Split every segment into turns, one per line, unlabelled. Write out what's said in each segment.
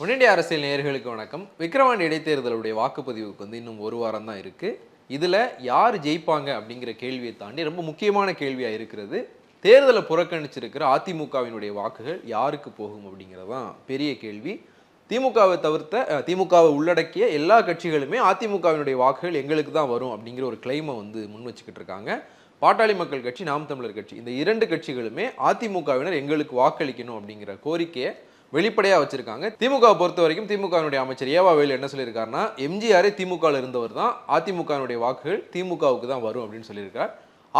முன்னணி அரசியல் நேயர்களுக்கு வணக்கம். விக்ரவாண்டி இடைத்தேர்தலுடைய வாக்குப்பதிவுக்கு வந்து இன்னும் ஒரு வாரம் தான் இருக்குது இதில் யார் ஜெயிப்பாங்க அப்படிங்கிற கேள்வியை தாண்டி ரொம்ப முக்கியமான கேள்வியாக இருக்கிறது. தேர்தலை புறக்கணிச்சிருக்கிற அதிமுகவினுடைய வாக்குகள் யாருக்கு போகும் அப்படிங்கிறது தான் பெரிய கேள்வி. திமுகவை தவிர்த்த திமுகவை உள்ளடக்கிய எல்லா கட்சிகளுமே அதிமுகவினுடைய வாக்குகள் எங்களுக்கு தான் வரும் அப்படிங்கிற ஒரு கிளைமை வந்து முன் வச்சுக்கிட்டு இருக்காங்க. பாட்டாளி மக்கள் கட்சி நாம் தமிழர் கட்சி இந்த இரண்டு கட்சிகளுமே அதிமுகவினர் எங்களுக்கு வாக்களிக்கணும் அப்படிங்கிற கோரிக்கையை வெளிப்படையாக வச்சிருக்காங்க. திமுகவை பொறுத்த வரைக்கும் திமுகவினுடைய அமைச்சர் ஏவாவேலு என்ன சொல்லியிருக்காருன்னா எம்ஜிஆரே திமுகவில் இருந்தவர் தான் அதிமுகவினுடைய வாக்குகள் திமுகவுக்கு தான் வரும் அப்படின்னு சொல்லியிருக்கார்.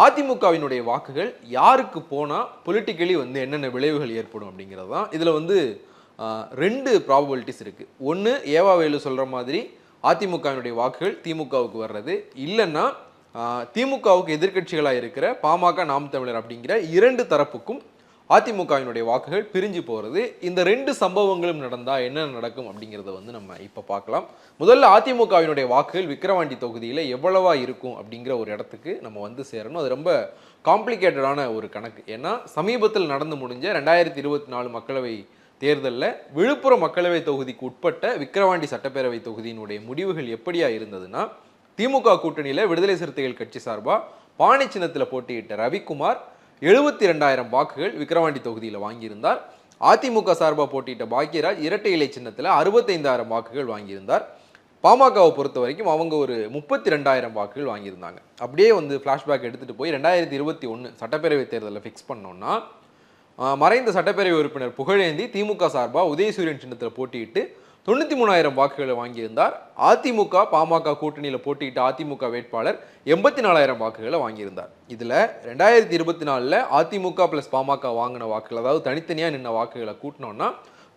அதிமுகவினுடைய வாக்குகள் யாருக்கு போனால் பொலிட்டிக்கலி வந்து என்னென்ன விளைவுகள் ஏற்படும் அப்படிங்கிறது தான். இதில் வந்து ரெண்டு ப்ராபபிலிட்டிஸ் இருக்குது ஒன்று ஏவாவேலு சொல்கிற மாதிரி அதிமுகவினுடைய வாக்குகள் திமுகவுக்கு வர்றது. இல்லைன்னா திமுகவுக்கு எதிர்க்கட்சிகளாக இருக்கிற பாமக நாம் தமிழர் அப்படிங்கிற இரண்டு தரப்புக்கும் அதிமுகவினுடைய வாக்குகள் பிரிஞ்சு போகிறது இந்த ரெண்டு சம்பவங்களும் நடந்தால் என்ன நடக்கும் அப்படிங்கிறத வந்து நம்ம இப்போ பார்க்கலாம். முதல்ல அதிமுகவினுடைய வாக்குகள் விக்கிரவாண்டி தொகுதியில் எவ்வளவா இருக்கும் அப்படிங்கிற ஒரு இடத்துக்கு நம்ம வந்து சேரணும். அது ரொம்ப காம்ப்ளிகேட்டடான ஒரு கணக்கு. ஏன்னா சமீபத்தில் நடந்து முடிஞ்ச ரெண்டாயிரத்தி இருபத்தி நாலு மக்களவை தேர்தலில் விழுப்புரம் மக்களவை தொகுதிக்கு உட்பட்ட விக்கிரவாண்டி சட்டப்பேரவை தொகுதியினுடைய முடிவுகள் எப்படியா இருந்ததுன்னா திமுக கூட்டணியில் விடுதலை சிறுத்தைகள் கட்சி சார்பாக பாணி சின்னத்தில் போட்டியிட்ட ரவிக்குமார் எழுபத்தி ரெண்டாயிரம் வாக்குகள் விக்கிரவாண்டி தொகுதியில் வாங்கியிருந்தார். அதிமுக சார்பாக போட்டியிட்ட பாக்யராஜ் இரட்டை இலை சின்னத்தில் அறுபத்தைந்தாயிரம் வாக்குகள் வாங்கியிருந்தார். பாமகவை பொறுத்த வரைக்கும் அவங்க ஒரு முப்பத்தி ரெண்டாயிரம் வாக்குகள் வாங்கியிருந்தாங்க. அப்படியே வந்து ஃப்ளாஷ்பேக் எடுத்துகிட்டு போய் ரெண்டாயிரத்தி இருபத்தி ஒன்று சட்டப்பேரவை தேர்தலில் ஃபிக்ஸ் பண்ணோன்னா மறைந்த சட்டப்பேரவை உறுப்பினர் புகழேந்தி திமுக சார்பாக உதயசூரியன் சின்னத்தில் போட்டியிட்டு தொண்ணூற்றி மூணாயிரம் வாக்குகளை வாங்கியிருந்தார். அதிமுக பாமக கூட்டணியில் போட்டியிட்ட அதிமுக வேட்பாளர் எண்பத்தி நாலாயிரம் வாக்குகளை வாங்கியிருந்தார். இதில் ரெண்டாயிரத்தி இருபத்தி நாலில் அதிமுக ப்ளஸ் பாமக வாங்கின வாக்குகள் அதாவது தனித்தனியாக நின்ன வாக்குகளை கூட்டினோன்னா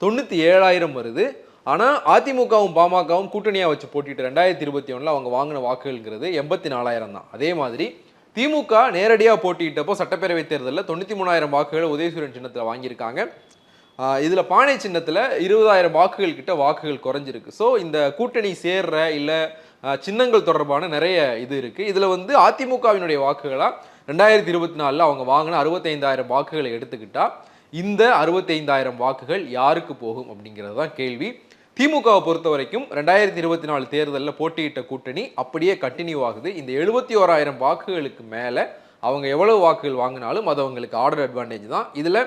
தொண்ணூற்றி ஏழாயிரம் வருது. ஆனால் அதிமுகவும் பாமகவும் கூட்டணியாக வச்சு போட்டிட்டு ரெண்டாயிரத்தி இருபத்தி ஒன்றில் அவங்க வாங்கின வாக்குகள்ங்கிறது எண்பத்தி நாலாயிரம் தான். அதே மாதிரி திமுக நேரடியாக போட்டியிட்டப்போ சட்டப்பேரவை தேர்தலில் தொண்ணூற்றி மூணாயிரம் வாக்குகளை உதயசூரன் சின்னத்தில் வாங்கியிருக்காங்க. இதில் பானை சின்னத்தில் இருபதாயிரம் வாக்குகள் கிட்ட வாக்குகள் குறைஞ்சிருக்கு. ஸோ இந்த கூட்டணி சேர்ற இல்லை சின்னங்கள் தொடர்பான நிறைய இது இருக்குது இதில் வந்து அதிமுகவினுடைய வாக்குகளாக ரெண்டாயிரத்தி இருபத்தி நாலில் அவங்க வாங்கின அறுபத்தைந்தாயிரம் வாக்குகளை எடுத்துக்கிட்டா இந்த அறுபத்தைந்தாயிரம் வாக்குகள் யாருக்கு போகும் அப்படிங்கிறது தான் கேள்வி. திமுகவை பொறுத்த வரைக்கும் ரெண்டாயிரத்தி இருபத்தி நாலு தேர்தலில் போட்டியிட்ட கூட்டணி அப்படியே கண்டினியூ ஆகுது. இந்த எழுபத்தி ஓராயிரம் வாக்குகளுக்கு மேலே அவங்க எவ்வளவு வாக்குகள் வாங்கினாலும் அது அவங்களுக்கு ஆர்டர் அட்வான்டேஜ் தான். இதில்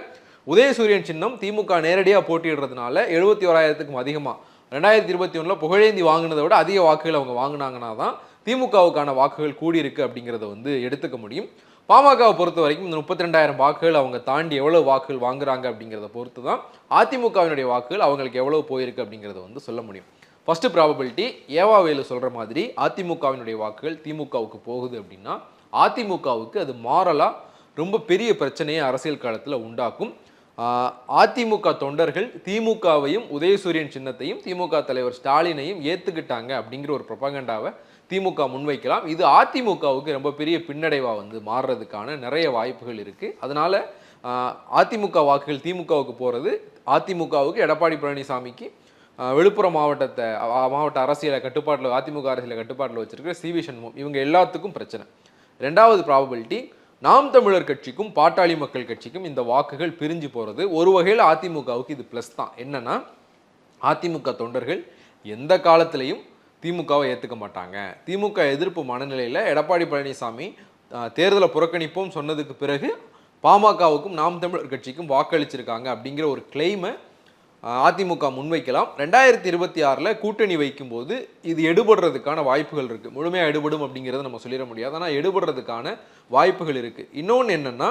உதயசூரியன் சின்னம் திமுக நேரடியாக போட்டியிடுறதுனால எழுபத்தி ஓராயிரத்துக்கும் அதிகமாக ரெண்டாயிரத்தி இருபத்தி ஒன்றில் புகழேந்தி வாங்கினதை விட அதிக வாக்குகள் அவங்க வாங்கினாங்கன்னா தான் திமுகவுக்கான வாக்குகள் கூடியிருக்கு அப்படிங்கிறத வந்து எடுத்துக்க முடியும். பாமகவை பொறுத்த வரைக்கும் இந்த முப்பத்தி ரெண்டாயிரம் வாக்குகள் அவங்க தாண்டி எவ்வளோ வாக்குகள் வாங்குறாங்க அப்படிங்கிறத பொறுத்து தான் அதிமுகவினுடைய வாக்குகள் அவங்களுக்கு எவ்வளோ போயிருக்கு அப்படிங்கிறத வந்து சொல்ல முடியும். ஃபர்ஸ்ட் ப்ராபபிலிட்டி ஏவாவேலு சொல்கிற மாதிரி அதிமுகவினுடைய வாக்குகள் திமுகவுக்கு போகுது அப்படின்னா அதிமுகவுக்கு அது மாறலாக ரொம்ப பெரிய பிரச்சனையை அரசியல் காலத்தில் உண்டாக்கும். அதிமுக தொண்டர்கள் திமுகவையும் உதயசூரியன் சின்னத்தையும் திமுக தலைவர் ஸ்டாலினையும் ஏற்றுக்கிட்டாங்க அப்படிங்கிற ஒரு ப்ரொபகண்டாவை திமுக முன்வைக்கலாம். இது அதிமுகவுக்கு ரொம்ப பெரிய பின்னடைவாக வந்து மாறுறதுக்கான நிறைய வாய்ப்புகள் இருக்குது அதனால் அதிமுக வாக்குகள் திமுகவுக்கு போகிறது அதிமுகவுக்கு எடப்பாடி பழனிசாமிக்கு விழுப்புரம் மாவட்டத்தை மாவட்ட அரசியலை கட்டுப்பாட்டில் அதிமுக அரசியலை கட்டுப்பாட்டில் வச்சிருக்கிற சி வி சண்முகம். இவங்க எல்லாத்துக்கும் பிரச்சனை. ரெண்டாவது ப்ராபபிலிட்டி நாம் தமிழர் கட்சிக்கும் பாட்டாளி மக்கள் கட்சிக்கும் இந்த வாக்குகள் பிரிஞ்சு போகிறது ஒரு வகையில் அதிமுகவுக்கு இது ப்ளஸ் தான். என்னென்னா அதிமுக தொண்டர்கள் எந்த காலத்திலையும் திமுகவை ஏற்றுக்க மாட்டாங்க. திமுக எதிர்ப்பு மனநிலையில் எடப்பாடி பழனிசாமி தேர்தலை புறக்கணிப்போம் சொன்னதுக்கு பிறகு பாமகவுக்கும் நாம் தமிழர் கட்சிக்கும் வாக்களிச்சிருக்காங்க அப்படிங்கிற ஒரு கிளைமை அதிமுக முன்வைக்கலாம். ரெண்டாயிரத்தி இருபத்தி ஆறில் கூட்டணி வைக்கும்போது இது எடுபடுறதுக்கான வாய்ப்புகள் இருக்குது முழுமையாக எடுபடும் அப்படிங்கிறத நம்ம சொல்லிட முடியாது. ஆனால் எடுபடுறதுக்கான வாய்ப்புகள் இருக்குது இன்னொன்று என்னென்னா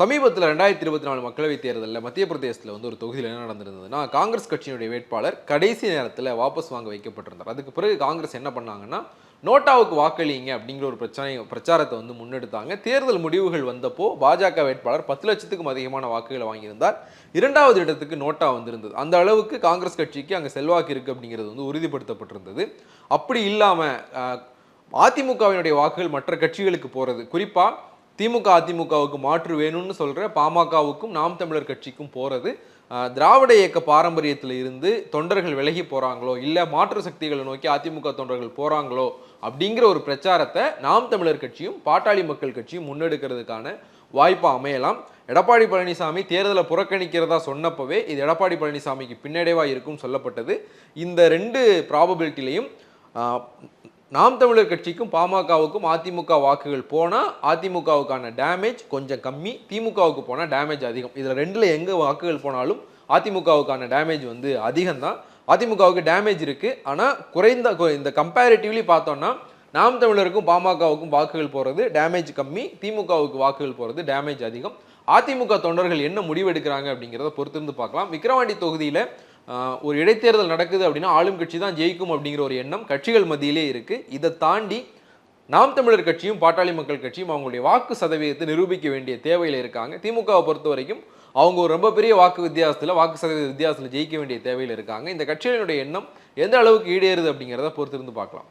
சமீபத்தில் ரெண்டாயிரத்தி இருபத்தி நாலு மக்களவைத் தேர்தலில் மத்திய பிரதேசத்தில் வந்து ஒரு தொகுதியில் என்ன நடந்திருந்ததுன்னா காங்கிரஸ் கட்சியினுடைய வேட்பாளர் கடைசி நேரத்தில் வாபஸ் வாங்க வைக்கப்பட்டிருந்தார். அதுக்கு பிறகு காங்கிரஸ் என்ன பண்ணாங்கன்னா நோட்டாவுக்கு வாக்களிங்க அப்படிங்கிற ஒரு பிரச்சனை பிரச்சாரத்தை வந்து முன்னெடுத்தாங்க. தேர்தல் முடிவுகள் வந்தப்போ பாஜக வேட்பாளர் பத்து லட்சத்துக்கும் அதிகமான வாக்குகளை வாங்கியிருந்தார். இரண்டாவது இடத்துக்கு நோட்டா வந்திருந்தது. அந்த அளவுக்கு காங்கிரஸ் கட்சிக்கு அங்கே செல்வாக்கு இருக்குது அப்படிங்கிறது வந்து உறுதிப்படுத்தப்பட்டிருந்தது. அப்படி இல்லாமல் அதிமுகவினுடைய வாக்குகள் மற்ற கட்சிகளுக்கு போகிறது குறிப்பாக திமுக அதிமுகவுக்கு மாற்று வேணும்னு சொல்கிற பாமகவுக்கும் நாம் தமிழர் கட்சிக்கும் போகிறது திராவிட இயக்க பாரம்பரியத்தில் இருந்து தொண்டர்கள் விலகி போகிறாங்களோ இல்லை மாற்று சக்திகளை நோக்கி அதிமுக தொண்டர்கள் போகிறாங்களோ அப்படிங்கிற ஒரு பிரச்சாரத்தை நாம் தமிழர் கட்சியும் பாட்டாளி மக்கள் கட்சியும் முன்னெடுக்கிறதுக்கான வாய்ப்பு அமையலாம். எடப்பாடி பழனிசாமி தேர்தலை புறக்கணிக்கிறதா சொன்னப்பவே இது எடப்பாடி பழனிசாமிக்கு பின்னடைவாக இருக்கும் சொல்லப்பட்டது. இந்த ரெண்டு ப்ராபபிலிட்டிலையும் நாம் தமிழர் கட்சிக்கும் பாமகவுக்கும் அதிமுக வாக்குகள் போனால் அதிமுகவுக்கான டேமேஜ் கொஞ்சம் கம்மி திமுகவுக்கு போனால் டேமேஜ் அதிகம். இதில் ரெண்டில் எங்கே வாக்குகள் போனாலும் அதிமுகவுக்கான டேமேஜ் வந்து அதிகம்தான். அதிமுகவுக்கு டேமேஜ் இருக்குது ஆனால் குறைந்த இந்த கம்பேரிட்டிவ்லி பார்த்தோன்னா நாம் தமிழருக்கும் பாமகவுக்கும் வாக்குகள் போகிறது டேமேஜ் கம்மி திமுகவுக்கு வாக்குகள் போகிறது டேமேஜ் அதிகம். அதிமுக தொண்டர்கள் என்ன முடிவெடுக்கிறாங்க அப்படிங்கிறத பொறுத்திருந்து பார்க்கலாம். விக்கிரவாண்டி தொகுதியில் ஒரு இடைத்தேர்தல் நடக்குது அப்படின்னா ஆளும் கட்சி தான் ஜெயிக்கும் அப்படிங்கிற ஒரு எண்ணம் கட்சிகள் மத்தியிலே இருக்குது இதை தாண்டி நாம் தமிழர் கட்சியும் பாட்டாளி மக்கள் கட்சியும் அவங்களுடைய வாக்கு சதவீதத்தை நிரூபிக்க வேண்டிய தேவையில் இருக்காங்க. திமுகவை பொறுத்த வரைக்கும் அவங்க ஒரு ரொம்ப பெரிய வாக்கு வித்தியாசத்தில் வாக்கு சதவீத வித்தியாசத்தில் ஜெயிக்க வேண்டிய தேவையில் இருக்காங்க. இந்த கட்சிகளினுடைய எண்ணம் எந்த அளவுக்கு ஈடேறுது அப்படிங்கிறத பொறுத்திருந்து பார்க்கலாம்.